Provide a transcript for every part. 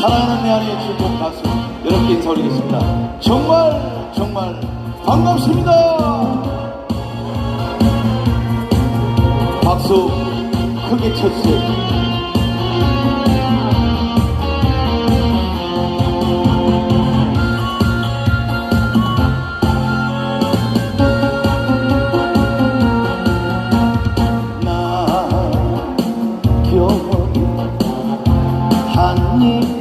사랑하는 내 안의 주인공 가수 여러분께 인사 올리겠습니다. 정말 정말 반갑습니다. 박수 크게 쳐주세요. 한 입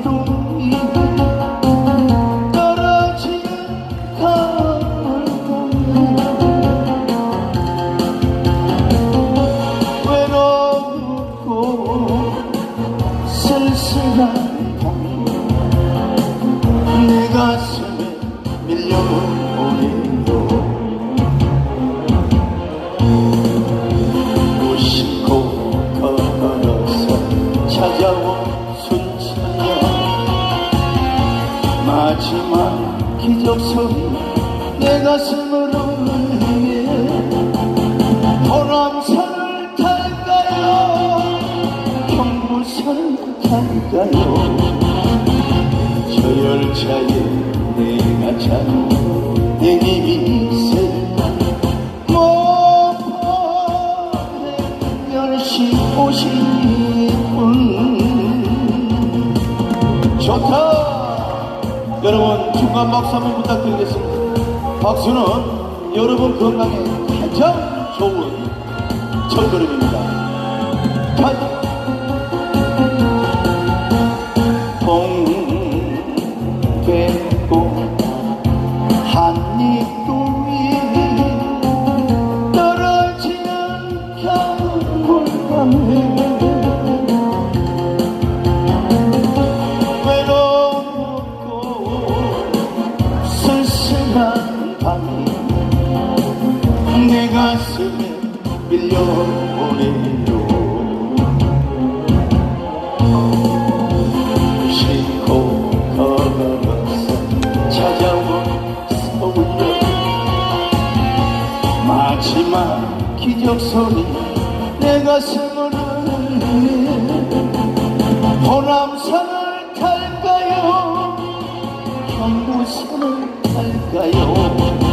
가슴을 울리게 호남산을 탈까요? 경부산을 탈까요? 저 열차에 내가 잔 내 님이 있을까? 모포에 10시 50분? 좋다! 여러분 중간 박수 한번 부탁드리겠습니다 박수는 여러분 건강에 가장 좋은 첫걸음입니다. 자, 가슴에 밀려오네요 싣고 걸어서 찾아온 서울역. 마지막 기적소리 내 가슴을 호남산을 탈까요? 경부산을 탈까요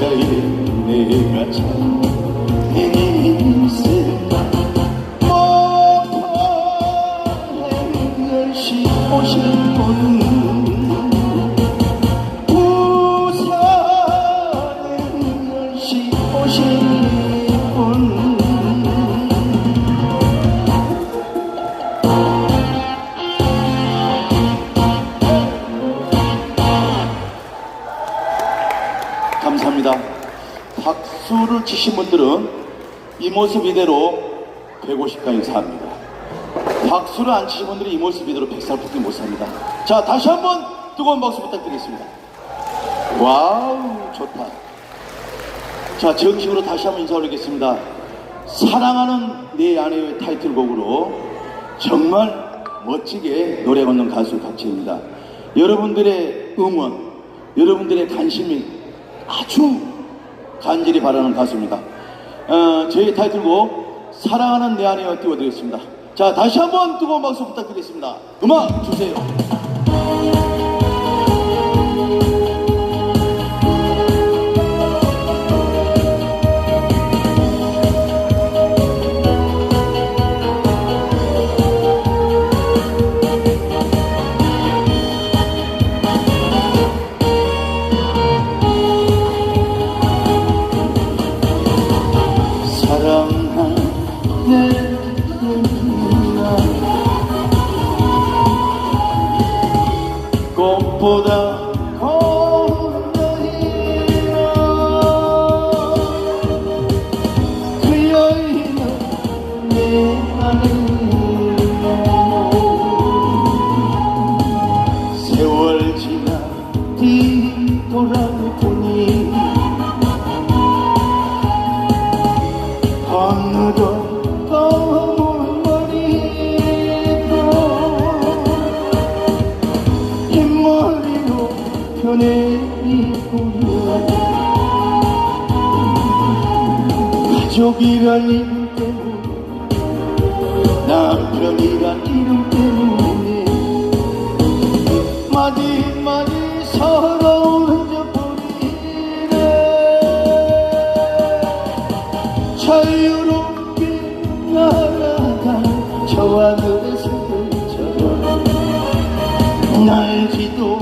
열 수를 치신 분들은 이 모습 이대로 150강 인사합니다. 박수를 안 치신 분들이 이 모습 이대로 100살 뽑기 못 삽니다. 자, 다시 한번 뜨거운 박수 부탁드리겠습니다. 와우, 좋다. 자, 정식으로 다시 한번 인사 올리겠습니다. 사랑하는 내 아내의 타이틀곡으로 정말 멋지게 노래 걷는 가수 박지입니다. 여러분들의 응원, 여러분들의 관심이 아주 간절히 바라는 가수입니다. 어, 저희 타이틀곡 사랑하는 내 아내와 띄워드리겠습니다. 자, 다시 한번 뜨거운 박수 부탁드리겠습니다. 음악 주세요. 꽃보다 눈에 있고요 가족이란 이름 때문에 남편이란 이름 때문에 마디마디 서러운 흔적뿐이네. 자유롭게 날아가 저와 눈의 새들처럼 날 지도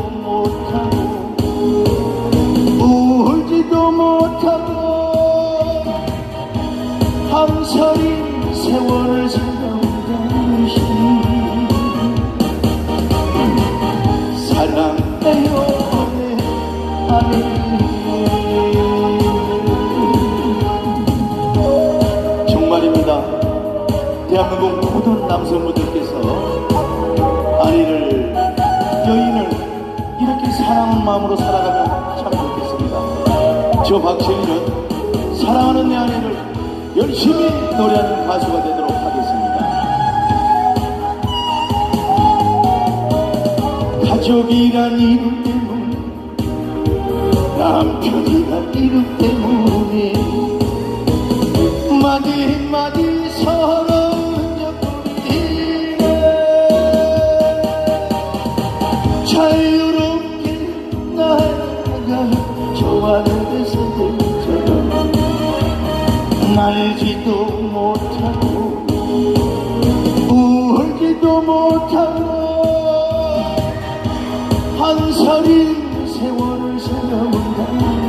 대한민국 모든 남성분들께서 아내를 여인을 이렇게 사랑하는 마음으로 살아가면 참 좋겠습니다. 저 박채희는 사랑하는 내 아내를 열심히 노래하는 가수가 되도록 하겠습니다. 가족이란 이름 때문에 남편이란 이름 때문에 마디 마디 서 날지도 못하고 울지도 못하고 한 살인 세월을 살아온 당